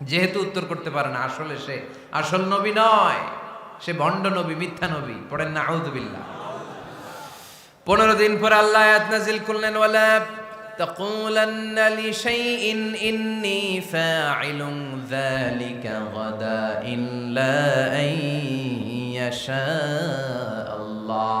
যেহেতু উত্তর করতে পারে না আসলে সে আসল নবী নয় সে ভণ্ড নবী মিথ্যা নবী পড়েন না আউদুবিল্লাহ পনেরো দিন পর আল্লাহ আয়াত নাজিল করলেন ওয়ালা تقولن لشيء إني فاعل ذلك غدا إلا أن يشاء الله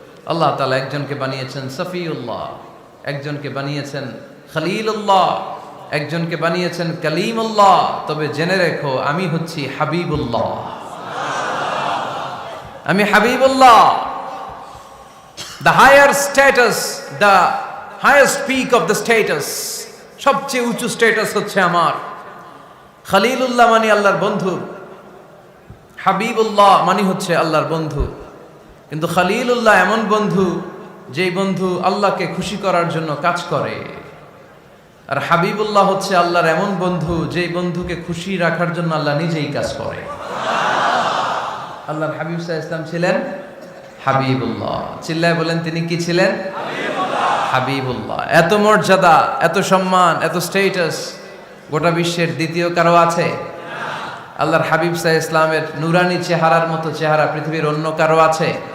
আল্লাহ তালা একজনকে বানিয়েছেন সফিউল্লাহ, একজনকে বানিয়েছেন খলিলুল্লাহ, একজনকে বানিয়েছেন কালিমুল্লাহ। তবে জেনে রেখো, আমি হচ্ছি হাবিবুল্লাহ। আমি Habibullah. The higher status the higher speak of the status সবচেয়ে উঁচু স্ট্যাটাস হচ্ছে আমার। খালিলুল্লাহ মানে আল্লাহর বন্ধু। হাবিবুল্লাহ মানে হচ্ছে আল্লাহর বন্ধু। কিন্তু খালিলুল্লাহ এমন বন্ধু, যেই বন্ধু আল্লাহকে খুশি করার জন্য কাজ করে। আর হাবিবুল্লাহ হচ্ছে আল্লাহর এমন বন্ধু, যেই বন্ধুকে খুশি রাখার জন্য আল্লাহ নিজেই কাজ করে। আল্লাহর হাবিব ইসলাম ছিলেন হাবিবুল্লাহ। চিল্লায় বলেন, তিনি কি ছিলেন? হাবিবুল্লাহ। এত মর্যাদা, এত সম্মান, এত স্টেটাস গোটা বিশ্বের দ্বিতীয় কারও আছে? আল্লাহর হাবিব সাহ ইসলামের নুরানি চেহারার মতো চেহারা পৃথিবীর অন্য কারও আছে?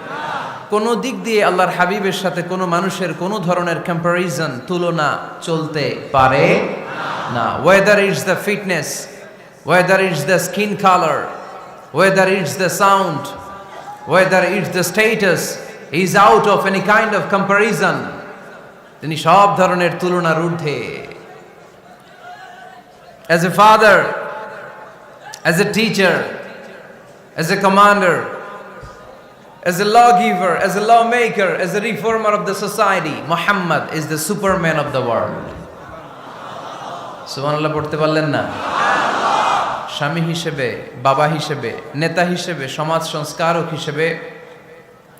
কোনো দিক দিয়ে আল্লাহর হাবিবের সাথে কোনো মানুষের কোনো ধরনের কম্প্যারিজন তুলনা চলতে পারে না। Whether it's the fitness whether it's the skin colour whether it's the sound whether it's the status is out of any kind of comparison তিনি সব ধরনের তুলনার ঊর্ধ্বে। As a father as a teacher, as a commander, as a lawgiver, as a lawmaker, as a reformer of the society, Muhammad is the superman of the world. সুবহানাল্লাহ পড়তে পারলেন না? স্বামী হিসেবে বাবা হিসেবে নেতা হিসেবে সমাজ সংস্কারক হিসেবে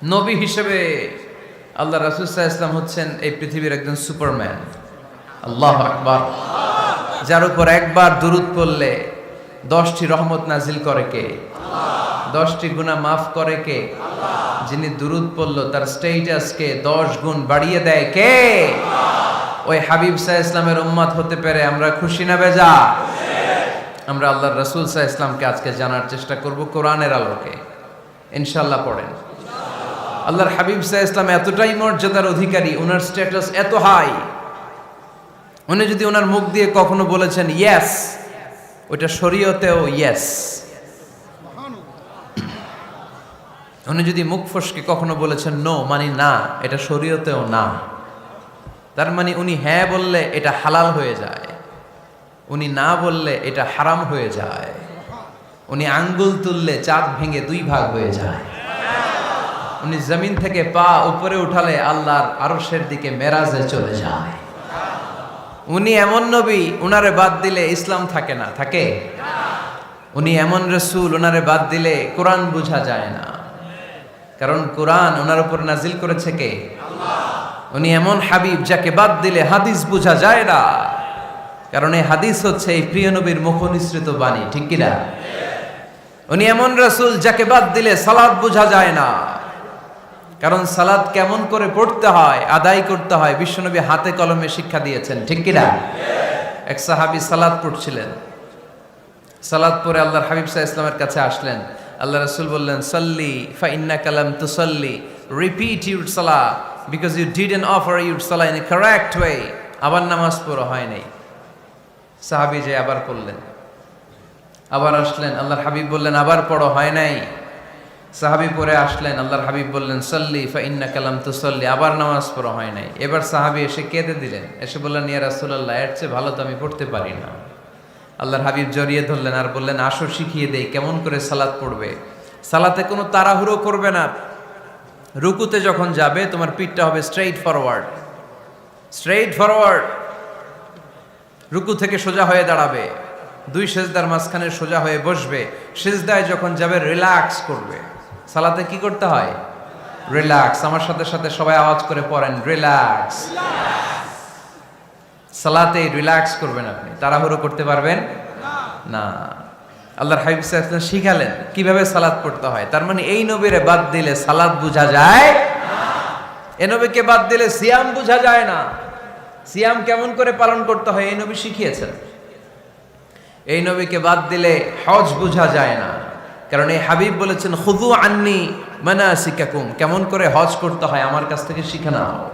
নবী হিসেবে আল্লাহ রাসুসাহ ইসলাম হচ্ছেন এই পৃথিবীর একজন সুপারম্যান। আল্লাহ আকবার। যার উপর একবার দুরুদ পড়লে দশটি রহমত নাজিল করে কে? দশটি গুণা মাফ করে কে? যিনি দুরুদ পড়ল, তার স্টেটাসকে দশ গুণ বাড়িয়ে দেয় কে? ওই হাবিব সাহ ইসলামের উম্মাদ হতে পেরে আমরা খুশি না বেজা? আমরা আল্লাহর রসুল সাহ ইসলামকে আজকে জানার চেষ্টা করব কোরআনের আলোকে। ইনশাল্লাহ পড়েন। আল্লাহর হাবিব সাহ ইসলাম এতটাই মর্যাদার অধিকারী ওনার স্ট্যাটাস এত হাই উনি যদি ওনার মুখ দিয়ে কখনো বলেছেন ইয়েস ওইটা শরীয়তেও ইয়েস উনি যদি মুখ ফসকে কখনো বলেছেন নো মানে না, এটা শরীয়তেও না। তার মানে উনি হ্যাঁ বললে এটা হালাল হয়ে যায়। উনি না বললে এটা হারাম হয়ে যায়। উনি আঙ্গুল তুললে চাঁদ ভেঙে দুই ভাগ হয়ে যায়। উনি জমিন থেকে পা উপরে উঠালে আল্লাহর আরশের দিকে মেরাজে চলে যায়। উনি এমন নবী, উনারে বাদ দিলে ইসলাম থাকে না, থাকে? উনি এমন রসুল ওনারে বাদ দিলে কোরআন বোঝা যায় না। কারণ কোরআন ওনার উপর নাজিল করেছে কে? উনি এমন হাবিব যাকে বাদ দিলে হাদিস বোঝা যায় না। কারণ এই হাদিস হচ্ছে এই প্রিয় নবীর মুখ নিঃসৃত বাণী, ঠিক কিনা উনি এমন রসুল যাকে বাদ দিলে সালাদ বোঝা যায় না। কারণ সালাদ কেমন করে পড়তে হয়, আদায় করতে হয়, বিশ্বনবী হাতে কলমে শিক্ষা দিয়েছেন, ঠিক কিনা এক সাহাবি সালাদ পড়ছিলেন। সালাদ পরে আল্লাহর হাবিব সাহা ইসলামের কাছে আসলেন। আল্লাহ রসুল বললেন, সাল্লি ফা ইন্না কালাম তুসল্লি রিপিট ইউর সালা because you didn't offer your সালা ইন এ কারেক্ট ওয়ে আবার নামাজ পড়ো হয় নাই। সাহাবি যে আবার পড়লেন আবার আসলেন, আল্লাহর হাবিব বললেন, আবার পড়ো হয় নাই। সাহাবি পরে আসলেন, আল্লাহর হাবিব বললেন, সল্লি ফা ইন্না কালাম তুসল্লি, আবার নামাজ পড়া হয় নাই। এবার সাহাবি এসে কেঁদে দিলেন। এসে বললেন, ইয়া রাসূলুল্লাহ, এর চেয়ে ভালো তো আমি পড়তে পারি না। আল্লাহর হাবিব জড়িয়ে ধরলেন আর বললেন, আসো, শিখিয়ে দেই, কেমন করে সালাত পড়বে? সালাতে কোনো তাড়াহুড়ো করবে না। রুকুতে যখন যাবে, তোমার পিঠটা হবে স্ট্রেইট ফরওয়ার্ড স্ট্রেইট ফরওয়ার্ড রুকু থেকে সোজা হয়ে দাঁড়াবে। দুই সেজদার মাঝখানে সোজা হয়ে বসবে। সেজদায় যখন যাবে রিল্যাক্স করবে। সালাতে কি করতে হয়? রিল্যাক্স আমার সাথে সাথে সবাই আওয়াজ করে পড়েন রিল্যাক্স সালাতে রিল্যাক্স করবেন আপনি। তাড়াহুড়ো করতে পারবেন? না। আল্লাহর হাবিব সাল্লাল্লাহু শিখালেন কীভাবে সালাদ পড়তে হয়। তার মানে এই নবীরে বাদ দিলে সালাদ বোঝা যায় এ নবীকে বাদ দিলে সিয়াম বোঝা যায় না। সিয়াম কেমন করে পালন করতে হয় এই নবী শিখিয়েছেন। এই নবীকে বাদ দিলে হজ বোঝা যায় না। কারণ এই হাবিব বলেছেন খুদু আন্নি মানাসিকাকুম। কেমন করে হজ করতে হয় আমার কাছ থেকে শিখে নাও।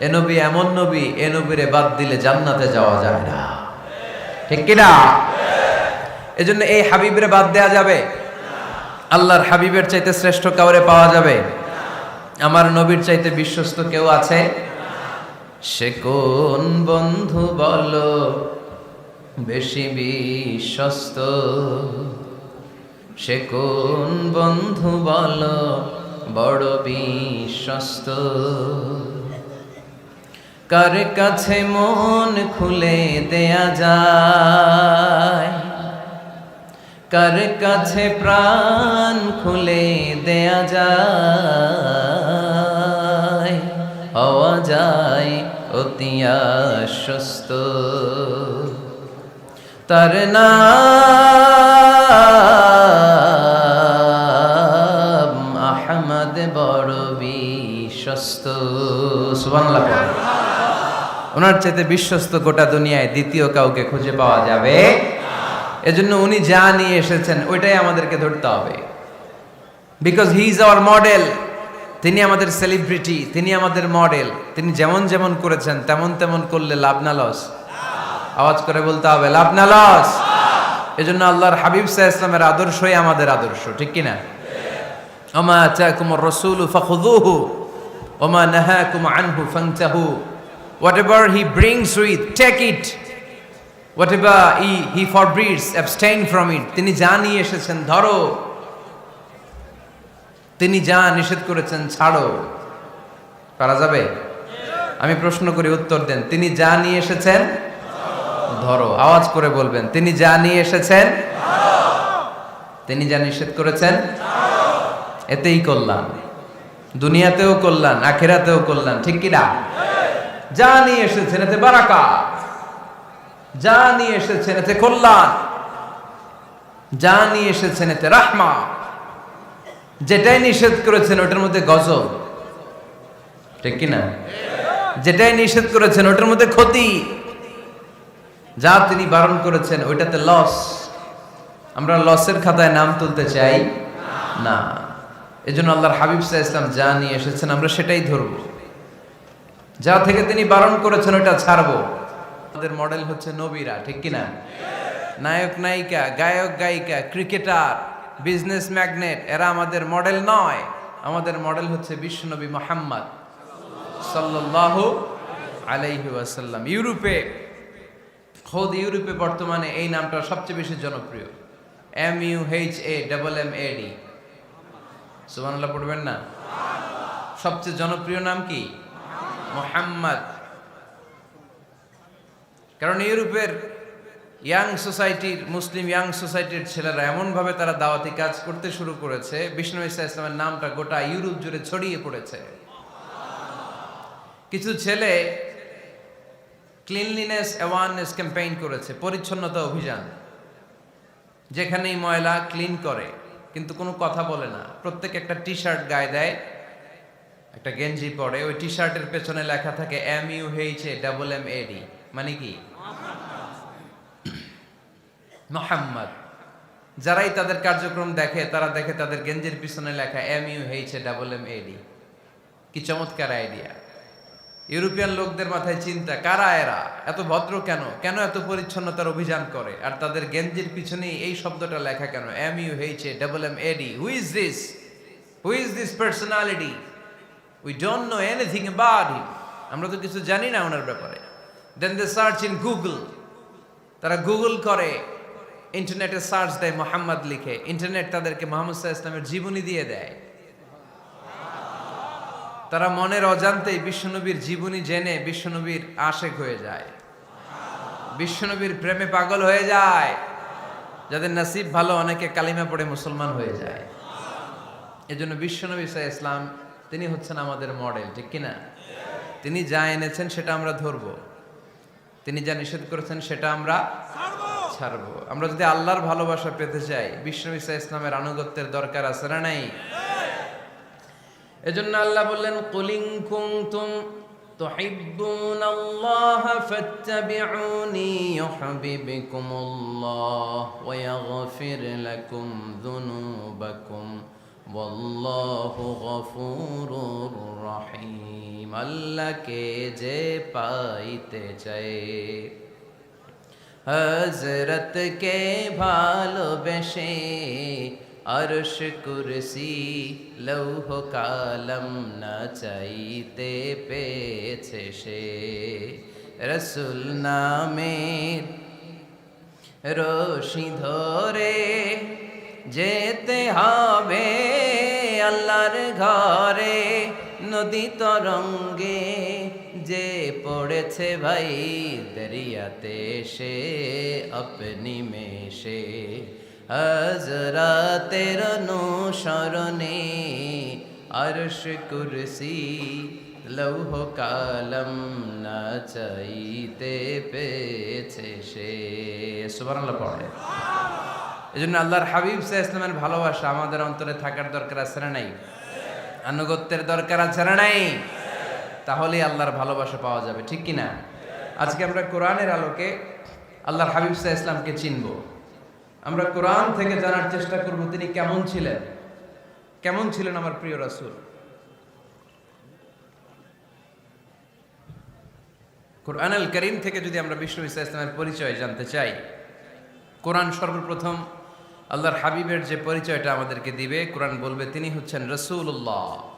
এ নবী এমন নবী, এ নবীরে বাদ দিলে জান্নাতে যাওয়া যায় না। ঠিক কিনা? এজন্য এই হাবিবরে বাদ দেয়া যাবে। আল্লাহর হাবিবের চাইতে শ্রেষ্ঠ কাউরে পাওয়া যাবে। আমার নবীর চাইতে বিশ্বস্ত কেউ আছে? সে কোন বন্ধু বলো, বেশি বিশ্বস্ত? সে কোন বন্ধু বলো, বড় বিশ্বস্ত? কার কাছে মন খুলে দেয়া যায়? কার কাছে প্রাণ খুলে দেয়া যায়? হওয়া যায় অতি আশ্বস্ত। তার নাম আহমদ বড় বিশ্বস্ত। পড়ো। ওনার চাইতে বিশ্বস্ত গোটা দুনিয়ায় দ্বিতীয় কাউকে খুঁজে পাওয়া যাবে এজন্য উনি যা নিয়ে এসেছেন, ওইটাই আমাদেরকে ধরতে হবে। Because he is our model তিনি আমাদের সেলিব্রিটি তিনি আমাদের মডেল তিনি যেমন যেমন করেছেন, তেমন তেমন করলে লাভ না লস আওয়াজ করে বলতে হবে, লাভ না লস এজন্য আল্লাহর হাবিব সাহ ইসলামের আদর্শই আমাদের আদর্শ, ঠিক কিনা? ওমা আতাকুম রসুল ফাখুদুহু ওমা নাহাকুম আনহু ফান্তাহু। Whatever he brings with take it. Whatever he, he forbids abstain from it. তিনি যা নিয়ে এসেছেন ধরো। তিনি যা নিষেধ করেছেন ছাড়ো। পারা যাবে? আমি প্রশ্ন করি উত্তর দেন। তিনি যা নিয়ে এসেছেন ধরো। আওয়াজ করে বলবেন তিনি যা নিয়ে এসেছেন তিনি যা নিষেধ করেছেন এতেই কল্যাণ। দুনিয়াতেও কল্যাণ আখেরাতেও কল্যাণ ঠিক কিনা যা নিয়ে এসেছেন এতে বারাকা। যা নিয়ে এসেছেন এতে কল্যাণ। যা নিয়ে এসেছেন এতে রাহমা। যেটাই নিষেধ করেছেন, ওটার মধ্যে গজব। ঠিক কিনা যেটাই নিষেধ করেছেন, ওটার মধ্যে ক্ষতি। যা তিনি বারণ করেছেন, ওইটাতে লস আমরা লসের খাতায় নাম তুলতে চাই না। এজন্য আল্লাহর হাবিব সাহা ইসলাম যা নিয়ে এসেছেন, আমরা সেটাই ধরব। যা থেকে তিনি বারণ করেছেন, ওটা ছাড়বো। আমাদের মডেল হচ্ছে নবীরা, ঠিক কিনা? নায়ক, নায়িকা, গায়ক, গায়িকা ক্রিকেটার বিজনেস ম্যাগনেট এরা আমাদের মডেল নয়। আমাদের মডেল হচ্ছে বিশ্বনবী মোহাম্মদ সাল্লাল্লাহু আলাইহি ওয়াসাল্লাম। ইউরোপে, খোদ ইউরোপে বর্তমানে এই নামটা সবচেয়ে বেশি জনপ্রিয়। M U H A double M A D সুবহানাল্লাহ, পড়বেন না? সবচেয়ে জনপ্রিয় নাম কি? মোহাম্মদ। কারণ ইউরোপের ইয়াং সোসাইটির, মুসলিম ইয়াং সোসাইটির ছেলেরা এমনভাবে তারা দাওয়াতি কাজ করতে শুরু করেছে, বিষ্ণু ইসা ইসলামের নামটা গোটা ইউরোপ জুড়ে ছড়িয়ে পড়েছে। কিছু ছেলে ক্লিনলিনেস অ্যাওয়ারনেস ক্যাম্পেইন করেছে, পরিচ্ছন্নতা অভিযান, যেখানেই ময়লা ক্লিন করে, কিন্তু কোনো কথা বলে না। প্রত্যেক একটা টি শার্ট গায়ে দেয় একটা গেঞ্জি পরে, ওই টি শার্টের পেছনে লেখা থাকে M U H A double M A D মানে কি? মোহাম্মদ। যারাই তাদের কার্যক্রম দেখে, তারা দেখে তাদের গেঞ্জির পিছনে লেখা M U H A double M A D কি চমৎকার আইডিয়া ইউরোপিয়ান লোকদের মাথায় চিন্তা, কারা এরা? এত ভদ্র কেন? কেন এত পরিচ্ছন্নতার অভিযান করে? আর তাদের গেঞ্জির পিছনেই এই শব্দটা লেখা কেন? M U H A double M A D who is this who is this personality we don't know anything about him আমরা তো কিছু জানি না ওনার ব্যাপারে। Then they search in Google তারা গুগল করে। ইন্টারনেটে সার্চ দেয় মোহাম্মদ লিখে। ইন্টারনেট তাদেরকে মোহাম্মদ সাহা ইসলামের জীবনী দিয়ে দেয়। তারা মনের অজান্তেই বিশ্বনবীর জীবনী জেনে বিশ্বনবীর আশেক হয়ে যায়। বিশ্বনবীর প্রেমে পাগল হয়ে যায়। যাদের নাসিব ভালো, অনেকে কালিমা পড়ে মুসলমান হয়ে যায়। এজন্য বিশ্বনবী সাহা ইসলাম তিনি হচ্ছেন আমাদের মডেল ঠিক কিনা তিনি যা এনেছেন সেটা আমরা ধরব তিনি যা নিষেধ করেছেন সেটা আমরা ছাড়বো আমরা যদি আল্লাহর ভালোবাসা পেতে চাই বিশ্বনবী সাহা ইসলামের আনুগত্যের দরকার আছে না নাই এজন্য আল্লাহ বললেন কুলিং কুনতুম تحبون الله فاتبعوني يحببكم الله ويغفر لكم ذنوبكم والله غفور رحيم আল্লাহ কে যে পাইতে চায় হজরত কে ভালোবেসে আরশ কুরসি লৌহ কালম না চাইতে পেয়েছে সে রসুল নামের রশি ধরে যেতে হবে আল্লাহর ঘরে নদী তরঙ্গে যে পড়েছে ভাই দরিয়াতে সে আপনি মেশে। হজরতের অনুসরণে আরশ কুরসি লৌহ কালম না চাইতে পেয়েছে সে। সুবর্ণ পড়ে। এই জন্য আল্লাহর হাবিব সাহা ইসলামের ভালোবাসা আমাদের অন্তরে থাকার দরকার আছে না নাই? আনুগত্যের দরকার আছে না নাই? তাহলে আল্লাহর ভালোবাসা পাওয়া যাবে, ঠিক কি না আজকে আমরা কোরআনের আলোকে আল্লাহর হাবিব সাহা ইসলামকে চিনব। আমরা কোরআন থেকে জানার চেষ্টা করব তিনি কেমন ছিলেন? কেমন ছিলেন আমার প্রিয় রাসূল? কোরআন আল করিম থেকে যদি আমরা বিষ্ণু ইসা ইসলামের পরিচয় জানতে চাই, কোরআন সর্বপ্রথম আল্লাহর হাবিবের যে পরিচয়টা আমাদেরকে দিবে কোরআন বলবে তিনি হচ্ছেন রসুল্লাহ